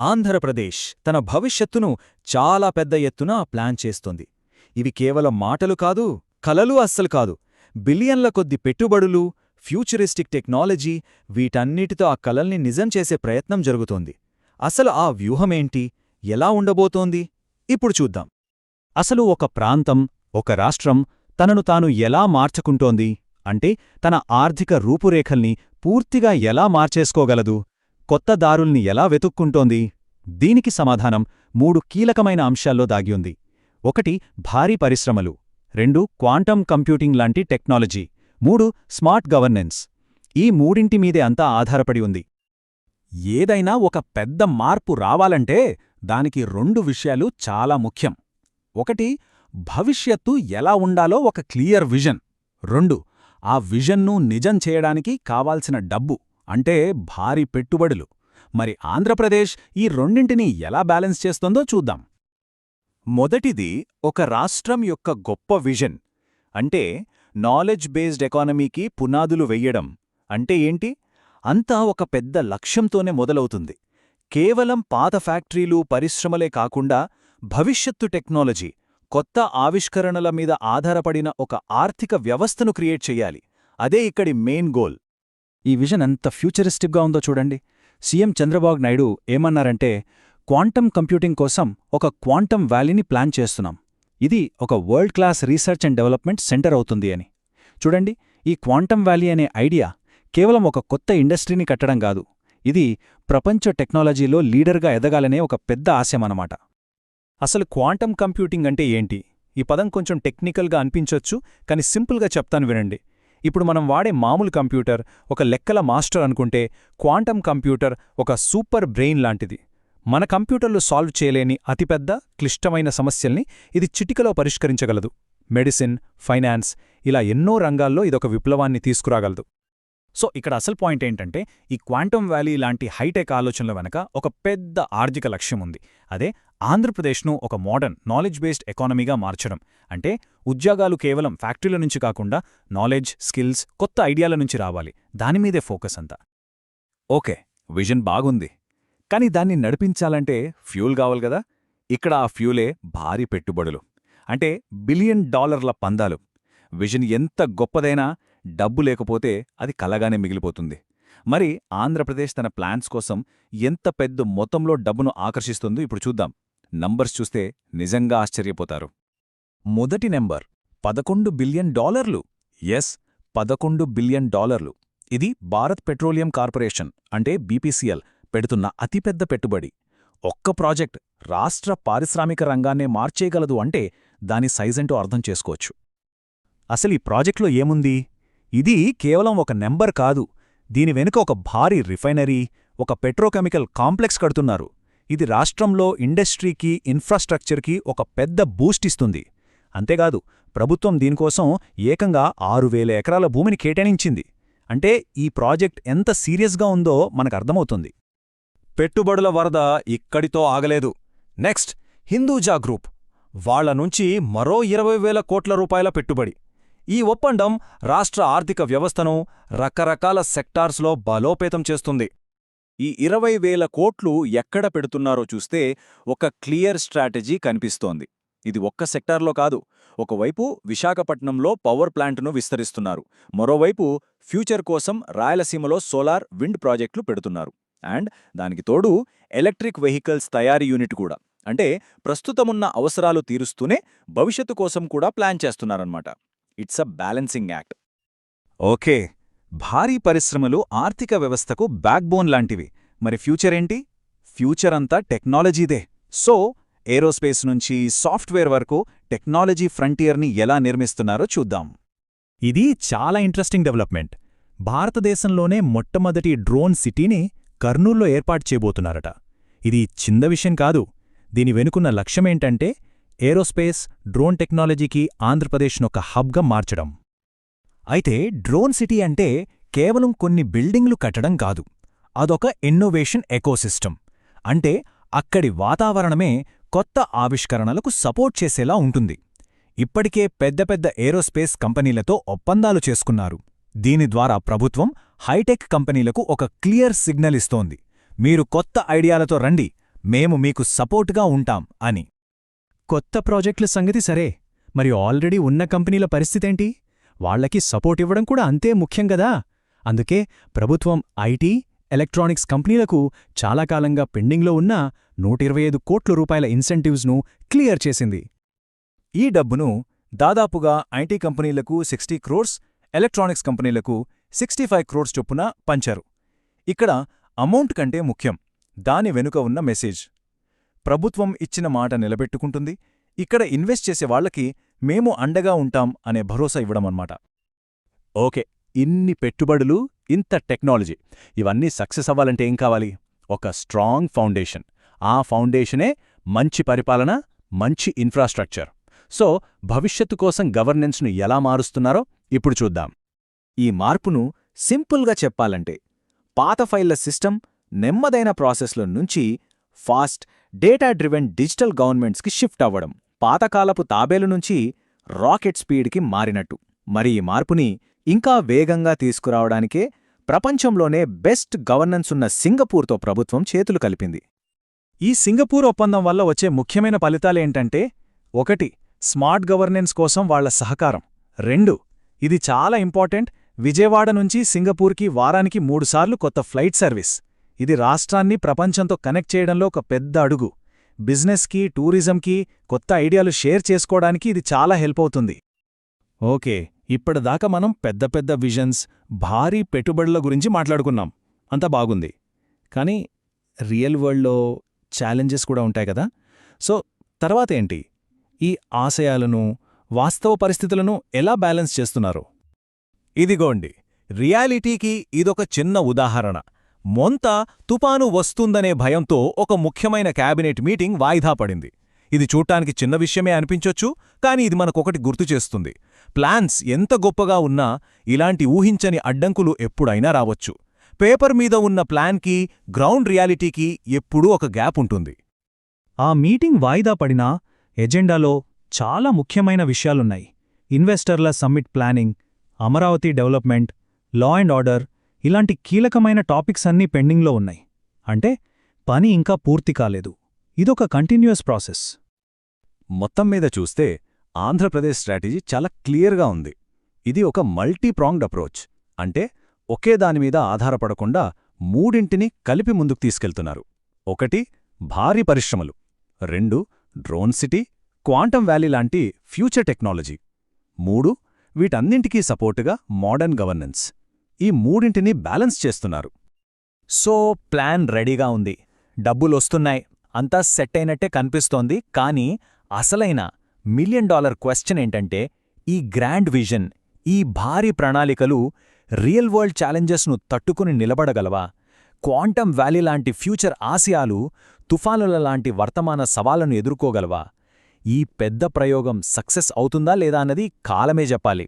ఆంధ్రప్రదేశ్ తన భవిష్యత్తును చాలా పెద్ద ఎత్తున ప్లాన్ చేస్తోంది. ఇవి కేవలం మాటలు కాదు కలలు అస్సలు కాదు. బిలియన్ల కొద్ది పెట్టుబడులు ఫ్యూచరిస్టిక్ టెక్నాలజీ వీటన్నిటితో ఆ కలల్ని నిజం చేసే ప్రయత్నం జరుగుతోంది. అసలు ఆ వ్యూహమేంటి? ఎలా ఉండబోతోంది? ఇప్పుడు చూద్దాం. అసలు ఒక ప్రాంతం ఒక రాష్ట్రం తనను తాను ఎలా మార్చుకుంటోంది? అంటే తన ఆర్థిక రూపురేఖల్ని పూర్తిగా ఎలా మార్చేసుకోగలదు? కొత్త దారుల్ని ఎలా వెతుక్కుంటోంది? దీనికి సమాధానం మూడు కీలకమైన అంశాల్లో దాగియుంది ఒకటి భారీ పరిశ్రమలు. రెండు క్వాంటం కంప్యూటింగ్ లాంటి టెక్నాలజీ. మూడు స్మార్ట్ గవర్నెన్స్. ఈ మూడింటి మీదే అంతా ఆధారపడి ఉంది. ఏదైనా ఒక పెద్ద మార్పు రావాలంటే దానికి రెండు విషయాలు చాలా ముఖ్యం. ఒకటి భవిష్యత్తు ఎలా ఉండాలో ఒక క్లియర్ విజన్. రెండు ఆ విజన్ను నిజం చేయడానికి కావాల్సిన డబ్బు. అంటే భారీ పెట్టుబడులు. మరి ఆంధ్రప్రదేశ్ ఈ రెండింటినీ ఎలా బ్యాలెన్స్ చేస్తుందో చూద్దాం. మొదటిది ఒక రాష్ట్రం యొక్క గొప్ప విజన్. అంటే నాలెడ్జ్ బేస్డ్ ఎకానమీకి పునాదులు వెయ్యడం అంటే ఏంటి? అంతా ఒక పెద్ద లక్ష్యంతోనే మొదలవుతుంది. కేవలం పాత ఫ్యాక్టరీలు పరిశ్రమలే కాకుండా భవిష్యత్తు టెక్నాలజీ కొత్త ఆవిష్కరణల మీద ఆధారపడిన ఒక ఆర్థిక వ్యవస్థను క్రియేట్ చెయ్యాలి అదే ఇక్కడి మెయిన్ గోల్. ఈ విజన్ ఎంత ఫ్యూచరిస్టిక్గా ఉందో చూడండి. సీఎం చంద్రబాబు నాయుడు ఏమన్నారంటే క్వాంటం కంప్యూటింగ్ కోసం ఒక క్వాంటం వ్యాలీని ప్లాన్ చేస్తున్నాం. ఇది ఒక world class research and development centre అవుతుంది అని. చూడండి ఈ క్వాంటం వ్యాలీ అనే ఐడియా కేవలం ఒక కొత్త ఇండస్ట్రీని కట్టడం కాదు. ఇది ప్రపంచ టెక్నాలజీలో లీడర్గా ఎదగాలనే ఒక పెద్ద ఆశయమన్నమాట అసలు క్వాంటం కంప్యూటింగ్ అంటే ఏంటి? ఈ పదం కొంచెం టెక్నికల్గా అనిపించొచ్చు కానీ సింపుల్గా చెప్తాను వినండి. ఇప్పుడు మనం వాడే మామూలు కంప్యూటర్ ఒక లెక్కల మాస్టర్ అనుకుంటే క్వాంటం కంప్యూటర్ ఒక సూపర్ బ్రెయిన్ లాంటిది. మన కంప్యూటర్లు సాల్వ్ చేయలేని అతిపెద్ద క్లిష్టమైన సమస్యల్ని ఇది చిటికలో పరిష్కరించగలదు. మెడిసిన్ ఫైనాన్స్ ఇలా ఎన్నో రంగాల్లో ఇదొక విప్లవాన్ని తీసుకురాగలదు. సో ఇక్కడ అసలు పాయింట్ ఏంటంటే ఈ క్వాంటమ్ వ్యాలీ లాంటి హైటెక్ ఆలోచనల వెనక ఒక పెద్ద ఆర్థిక లక్ష్యం ఉంది. అదే ఆంధ్రప్రదేశ్ను ఒక మోడర్న్ నాలెడ్జ్ బేస్డ్ ఎకానమీగా మార్చడం. అంటే ఉద్యోగాలు కేవలం ఫ్యాక్టరీల నుంచి కాకుండా నాలెడ్జ్ స్కిల్స్ కొత్త ఐడియాల నుంచి రావాలి. దానిమీదే ఫోకస్ అంతా. ఓకే విజన్ బాగుంది. కానీ దాన్ని నడిపించాలంటే ఫ్యూల్ కావాలి కదా? ఇక్కడ ఆ ఫ్యూలే భారీ పెట్టుబడులు. అంటే బిలియన్ డాలర్ల పందాలు. విజన్ ఎంత గొప్పదైనా డబ్బు లేకపోతే అది కలగానే మిగిలిపోతుంది. మరి ఆంధ్రప్రదేశ్ తన ప్లాన్స్ కోసం ఎంత పెద్ద మొత్తంలో డబ్బును ఆకర్షిస్తుందో ఇప్పుడు చూద్దాం. నంబర్స్ చూస్తే నిజంగా ఆశ్చర్యపోతారు. మొదటి నెంబర్ పదకొండు బిలియన్ డాలర్లు. ఎస్ పదకొండు బిలియన్ డాలర్లు. ఇది భారత్ పెట్రోలియం కార్పొరేషన్ అంటే బీపీసీఎల్ పెడుతున్న అతిపెద్ద పెట్టుబడి. ఒక్క ప్రాజెక్ట్ రాష్ట్ర పారిశ్రామిక రంగాన్నే మార్చేయగలదు అంటే దాని సైజంటూ అర్థం చేసుకోవచ్చు. అసలు ఈ ప్రాజెక్టులో ఏముంది? ఇది కేవలం ఒక నెంబర్ కాదు. దీని వెనుక ఒక భారీ రిఫైనరీ ఒక పెట్రోకెమికల్ కాంప్లెక్స్ కడుతున్నారు. ఇది రాష్ట్రంలో ఇండస్ట్రీకి ఇన్ఫ్రాస్ట్రక్చర్కి ఒక పెద్ద బూస్ట్ ఇస్తుంది. అంతేకాదు ప్రభుత్వం దీనికోసం ఏకంగా ఆరు వేల ఎకరాల భూమిని కేటాయించింది. అంటే ఈ ప్రాజెక్ట్ ఎంత సీరియస్గా ఉందో మనకర్థమవుతుంది పెట్టుబడుల వరద ఇక్కడితో ఆగలేదు. Next Hinduja group. వాళ్ళ నుంచి మరో ఇరవై వేల కోట్ల రూపాయల పెట్టుబడి. ఈ ఒప్పందం రాష్ట్ర ఆర్థిక వ్యవస్థను రకరకాల సెక్టార్స్లో బలోపేతం చేస్తుంది. ఈ ఇరవై వేల కోట్లు ఎక్కడ పెడుతున్నారో చూస్తే ఒక క్లియర్ స్ట్రాటజీ కనిపిస్తోంది. ఇది ఒక్క సెక్టార్లో కాదు ఒకవైపు విశాఖపట్నంలో పవర్ ప్లాంట్ను విస్తరిస్తున్నారు మరోవైపు ఫ్యూచర్ కోసం రాయలసీమలో సోలార్ విండ్ ప్రాజెక్టులు పెడుతున్నారు అండ్ దానికి తోడు ఎలక్ట్రిక్ వెహికల్స్ తయారీ యూనిట్ కూడా. అంటే ప్రస్తుతమున్న అవసరాలు తీరుస్తూనే భవిష్యత్తు కోసం కూడా plan చేస్తున్నారన్నమాట. It's a balancing act. Okay భారీ పరిశ్రమలు ఆర్థిక వ్యవస్థకు బ్యాక్బోన్ లాంటివి. మరి ఫ్యూచర్ ఏంటి? ఫ్యూచర్ అంతా టెక్నాలజీదే. సో ఏరోస్పేస్ నుంచి సాఫ్ట్వేర్ వరకు టెక్నాలజీ ఫ్రంటియర్ని ఎలా నిర్మిస్తున్నారో చూద్దాం. ఇది చాలా ఇంట్రెస్టింగ్ డెవలప్మెంట్. భారతదేశంలోనే మొట్టమొదటి డ్రోన్ సిటీని కర్నూల్లో ఏర్పాటు చేయబోతున్నారట. ఇది చిన్న విషయం కాదు. దీని వెనుకున్న లక్ష్యమేంటంటే ఏరోస్పేస్ డ్రోన్ టెక్నాలజీకి ఆంధ్రప్రదేశ్నొక హబ్గా మార్చడం. అయితే డ్రోన్ సిటీ అంటే కేవలం కొన్ని బిల్డింగ్లు కట్టడం కాదు. అదొక ఇన్నోవేషన్ ఎకోసిస్టమ్ అంటే అక్కడి వాతావరణమే కొత్త ఆవిష్కరణలకు సపోర్ట్ చేసేలా ఉంటుంది. ఇప్పటికే పెద్ద పెద్ద ఏరోస్పేస్ కంపెనీలతో ఒప్పందాలు చేసుకున్నారు. దీని ద్వారా ప్రభుత్వం హైటెక్ కంపెనీలకు ఒక క్లియర్ సిగ్నల్ ఇస్తోంది. మీరు కొత్త ఐడియాలతో రండి. మేము మీకు సపోర్టుగా ఉంటాం అని. కొత్త ప్రాజెక్టుల సంగతి సరే మరి ఆల్రెడీ ఉన్న కంపెనీల పరిస్థితేంటి? వాళ్ళకి సపోర్ట్ ఇవ్వడం కూడా అంతే ముఖ్యం గదా? అందుకే ప్రభుత్వం ఐటీ ఎలక్ట్రానిక్స్ కంపెనీలకు చాలా కాలంగా పెండింగ్లో ఉన్న నూట ఇరవై ఐదు కోట్ల రూపాయల ఇన్సెంటివ్స్ను క్లియర్ చేసింది. ఈ డబ్బును దాదాపుగా ఐటీ కంపెనీలకు సిక్స్టీ క్రోర్స్ ఎలక్ట్రానిక్స్ కంపెనీలకు సిక్స్టీ ఫైవ్ క్రోర్స్ చొప్పున పంచారు. ఇక్కడ అమౌంట్ కంటే ముఖ్యం. దాని వెనుక ఉన్న మెసేజ్. ప్రభుత్వం ఇచ్చిన మాట నిలబెట్టుకుంటుంది. ఇక్కడ ఇన్వెస్ట్ చేసేవాళ్ళకి మేము అండగా ఉంటాం అనే భరోసా ఇవ్వడమన్నమాట. ఓకే ఇన్ని పెట్టుబడులు ఇంత టెక్నాలజీ ఇవన్నీ సక్సెస్ అవ్వాలంటే ఏం కావాలి? ఒక స్ట్రాంగ్ ఫౌండేషన్. ఆ ఫౌండేషనే మంచి పరిపాలన మంచి ఇన్ఫ్రాస్ట్రక్చర్. సో భవిష్యత్తు కోసం గవర్నెన్స్ను ఎలా మారుస్తున్నారో ఇప్పుడు చూద్దాం. ఈ మార్పును సింపుల్గా చెప్పాలంటే పాత ఫైళ్ళ సిస్టమ్ నెమ్మదైన ప్రాసెస్లో నుంచి ఫాస్ట్ డేటా డ్రివెన్ డిజిటల్ గవర్నమెంట్స్కి షిఫ్ట్ అవ్వడం పాతకాలపు తాబేలు నుంచి రాకెట్ స్పీడ్కి మారినట్టు. మరి ఈ మార్పుని ఇంకా వేగంగా తీసుకురావడానికే ప్రపంచంలోనే బెస్ట్ గవర్నెన్స్ ఉన్న సింగపూర్తో ప్రభుత్వం చేతులు కలిపింది. ఈ సింగపూర్ ఒప్పందం వల్ల వచ్చే ముఖ్యమైన ఫలితాలేంటంటే ఒకటి స్మార్ట్ గవర్నెన్స్ కోసం వాళ్ళ సహకారం. రెండు ఇది చాలా ఇంపార్టెంట్ విజయవాడ నుంచి సింగపూర్కి వారానికి మూడుసార్లు కొత్త ఫ్లైట్ సర్వీస్. ఇది రాష్ట్రాన్ని ప్రపంచంతో కనెక్ట్ చేయడంలో ఒక పెద్ద అడుగు. బిజినెస్కి టూరిజంకి కొత్త ఐడియాలు షేర్ చేసుకోవడానికి ఇది చాలా హెల్ప్ అవుతుంది. ఓకే ఇప్పటిదాకా మనం పెద్ద పెద్ద విజన్స్ భారీ పెట్టుబడుల గురించి మాట్లాడుకున్నాం. అంతా బాగుంది. కానీ రియల్ వరల్డ్లో ఛాలెంజెస్ కూడా ఉంటాయి కదా. సో తర్వాత ఏంటి? ఈ ఆశయాలను వాస్తవ పరిస్థితులను ఎలా బ్యాలెన్స్ చేస్తున్నారు? ఇదిగోండి రియాలిటీకి ఇదొక చిన్న ఉదాహరణ. మొంత తుపాను వస్తుందనే భయంతో ఒక ముఖ్యమైన క్యాబినెట్ మీటింగ్ వాయిదా పడింది. ఇది చూడటానికి చిన్న విషయమే అనిపించొచ్చు కానీ ఇది మనకొకటి గుర్తు చేస్తుంది. ప్లాన్స్ ఎంత గొప్పగా ఉన్నా ఇలాంటి ఊహించని అడ్డంకులు ఎప్పుడైనా రావచ్చు. పేపర్ మీద ఉన్న ప్లాన్కి గ్రౌండ్ రియాలిటీకి ఎప్పుడూ ఒక గ్యాప్ ఉంటుంది. ఆ మీటింగ్ వాయిదా పడినా ఎజెండాలో చాలా ముఖ్యమైన విషయాలున్నాయి. ఇన్వెస్టర్ల summit planning Amaravati development law and order ఇలాంటి కీలకమైన టాపిక్స్ అన్నీ పెండింగ్లో ఉన్నాయి. అంటే పని ఇంకా పూర్తి కాలేదు. ఇదొక కంటిన్యూయస్ ప్రాసెస్. మొత్తం మీద చూస్తే ఆంధ్రప్రదేశ్ స్ట్రాటజీ చాలా క్లియర్గా ఉంది. ఇది ఒక మల్టీ ప్రాంగ్డ్ అప్రోచ్. అంటే ఒకే దానిమీద ఆధారపడకుండా మూడింటిని కలిపి ముందుకు తీసుకెళ్తున్నారు. ఒకటి భారీ పరిశ్రమలు. రెండు డ్రోన్ సిటీ క్వాంటం వ్యాలీ లాంటి ఫ్యూచర్ టెక్నాలజీ. మూడు వీటన్నింటికీ సపోర్టుగా మోడర్న్ గవర్నెన్స్. ఈ మూడింటిని బ్యాలెన్స్ చేస్తున్నారు. సో ప్లాన్ రెడీగా ఉంది. డబ్బులొస్తున్నాయి అంతా సెట్ అయినట్టే కనిపిస్తోంది. కానీ అసలైన మిలియన్ డాలర్ క్వశ్చన్ ఏంటంటే ఈ గ్రాండ్ విజన్ ఈ భారీ ప్రణాళికలు రియల్ వరల్డ్ ఛాలెంజెస్ను తట్టుకుని నిలబడగలవా? క్వాంటం వ్యాలీ లాంటి ఫ్యూచర్ ఆశయాలు తుఫానుల లాంటి వర్తమాన సవాళ్ళను ఎదుర్కోగలవా? ఈ పెద్ద ప్రయోగం సక్సెస్ అవుతుందా లేదా అన్నది కాలమే చెప్పాలి.